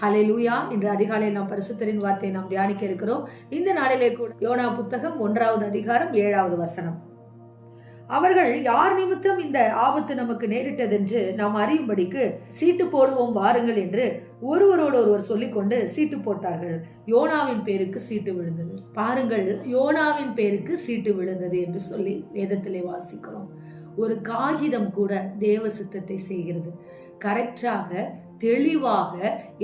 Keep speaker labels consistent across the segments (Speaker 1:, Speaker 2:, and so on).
Speaker 1: ஹலே லூயா இன்று அதிகாலை நாம் பரிசுத்தரின் வார்த்தையை நாம் தியானிக்க இருக்கிறோம். இந்த நாளிலே கூட யோனா புத்தகம் ஒன்றாவது அதிகாரம் ஏழாவது வசனம். அவர்கள் யார் நிமித்தம் இந்த ஆபத்து நமக்கு நேரிட்டதென்று நாம் அறியும்படிக்கு சீட்டு போடுவோம் வாருங்கள் என்று ஒருவரோடு ஒருவர் சொல்லிக்கொண்டு சீட்டு போட்டார்கள். யோனாவின் பேருக்கு சீட்டு விழுந்தது. பாருங்கள் யோனாவின் பேருக்கு சீட்டு விழுந்தது என்று சொல்லி வேதத்திலே வாசிக்கிறோம். ஒரு காகிதம் கூட தேவ சித்தத்தை செய்கிறது. கரெக்டாக தெளிவாக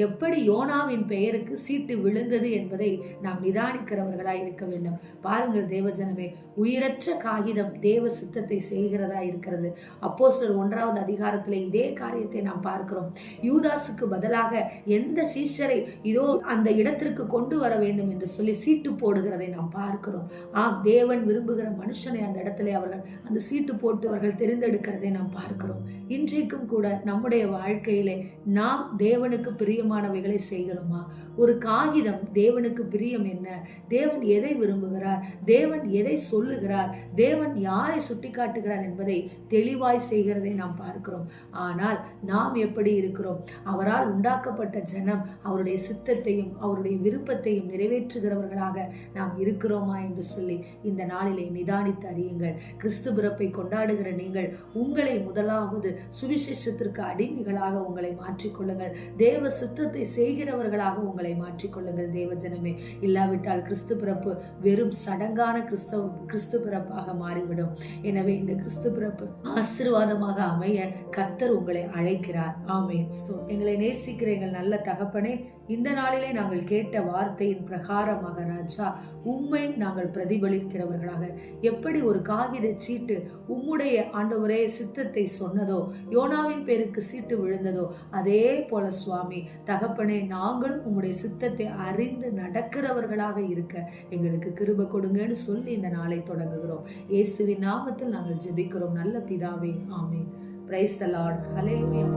Speaker 1: எப்படி யோனாவின் பெயருக்கு சீட்டு விழுந்தது என்பதை நாம் நிதானிக்கிறவர்களாய் இருக்க வேண்டும். பாருங்கள் தேவஜனமே உயிரற்ற காகிதம் தேவ சித்தத்தை செய்கிறதா இருக்கிறது. அப்போ சில ஒன்றாவது அதிகாரத்தில் இதே காரியத்தை நாம் பார்க்கிறோம். யூதாஸுக்கு பதிலாக எந்த சீஷரை இதோ அந்த இடத்திற்கு கொண்டு வர வேண்டும் என்று சொல்லி சீட்டு போடுகிறதை நாம் பார்க்கிறோம். ஆம் தேவன் விரும்புகிற மனுஷனை அந்த இடத்துல அவர்கள் அந்த சீட்டு போட்டு அவர்கள் தெரிந்தெடுக்கிறதை நாம் பார்க்கிறோம். இன்றைக்கும் கூட நம்முடைய வாழ்க்கையிலே நாம் நாம் தேவனுக்கு பிரியமானவைகளை செய்கிறோமா? ஒரு காகிதம் தேவனுக்கு பிரியம் என்ன? தேவன் எதை விரும்புகிறார்? தேவன் எதை சொல்லுகிறார்? தேவன் யாரை சுட்டி காட்டுகிறார் என்பதை தெளிவாய் செய்கிறதை நாம் பார்க்கிறோம். ஆனால் நாம் எப்படி இருக்கிறோம்? அவரால் உண்டாக்கப்பட்ட ஜனம் அவருடைய சித்தத்தையும் அவருடைய விருப்பத்தையும் நிறைவேற்றுகிறவர்களாக நாம் இருக்கிறோமா என்று சொல்லி இந்த நாளிலே நிதானித்து அறியுங்கள். கிறிஸ்து பிறப்பை கொண்டாடுகிற நீங்கள் உங்களை முதலாவது சுவிசேஷத்திற்கு அடிமைகளாக உங்களை மாற்றி மாற்றிக்கொள்ளுங்கள். தேவ சித்தத்தை செய்கிறவர்களாக உங்களை மாற்றிக்கொள்ளுங்கள் தேவ ஜனமே இல்லாவிட்டால் கிறிஸ்து பிறப்பு வெறும் சடங்கான கிறிஸ்தவ கிறிஸ்து பிறப்பாக மாறிவிடும். எனவே இந்த கிறிஸ்து பிறப்பு ஆசிர்வாதமாக அமைய கர்த்தர் உங்களை அழைக்கிறார். ஆமேன். எங்களை நேசிக்கிற எங்கள் நல்ல தகப்பனே இந்த நாளிலே நாங்கள் கேட்ட வார்த்தையின் பிரகாரமாக ராஜா உம்மை நாங்கள் பிரதிபலிக்கிறவர்களாக. எப்படி ஒரு காகித சீட்டு உம்முடைய ஆண்டவரே சித்தத்தை சொன்னதோ யோனாவின் பேருக்கு சீட்டு விழுந்ததோ அதே போல சுவாமி. தகப்பனே நாங்களும் உங்களுடைய சித்தத்தை அறிந்து நடக்கிறவர்களாக இருக்க எங்களுக்கு கிருப கொடுங்கன்னு சொல்லி இந்த நாளை தொடங்குகிறோம். இயேசுவின் நாமத்தில் நாங்கள் ஜெபிக்கிறோம். நல்ல பிதாவே ஆமே பிரைஸ் த லார்ட் ஹalleluya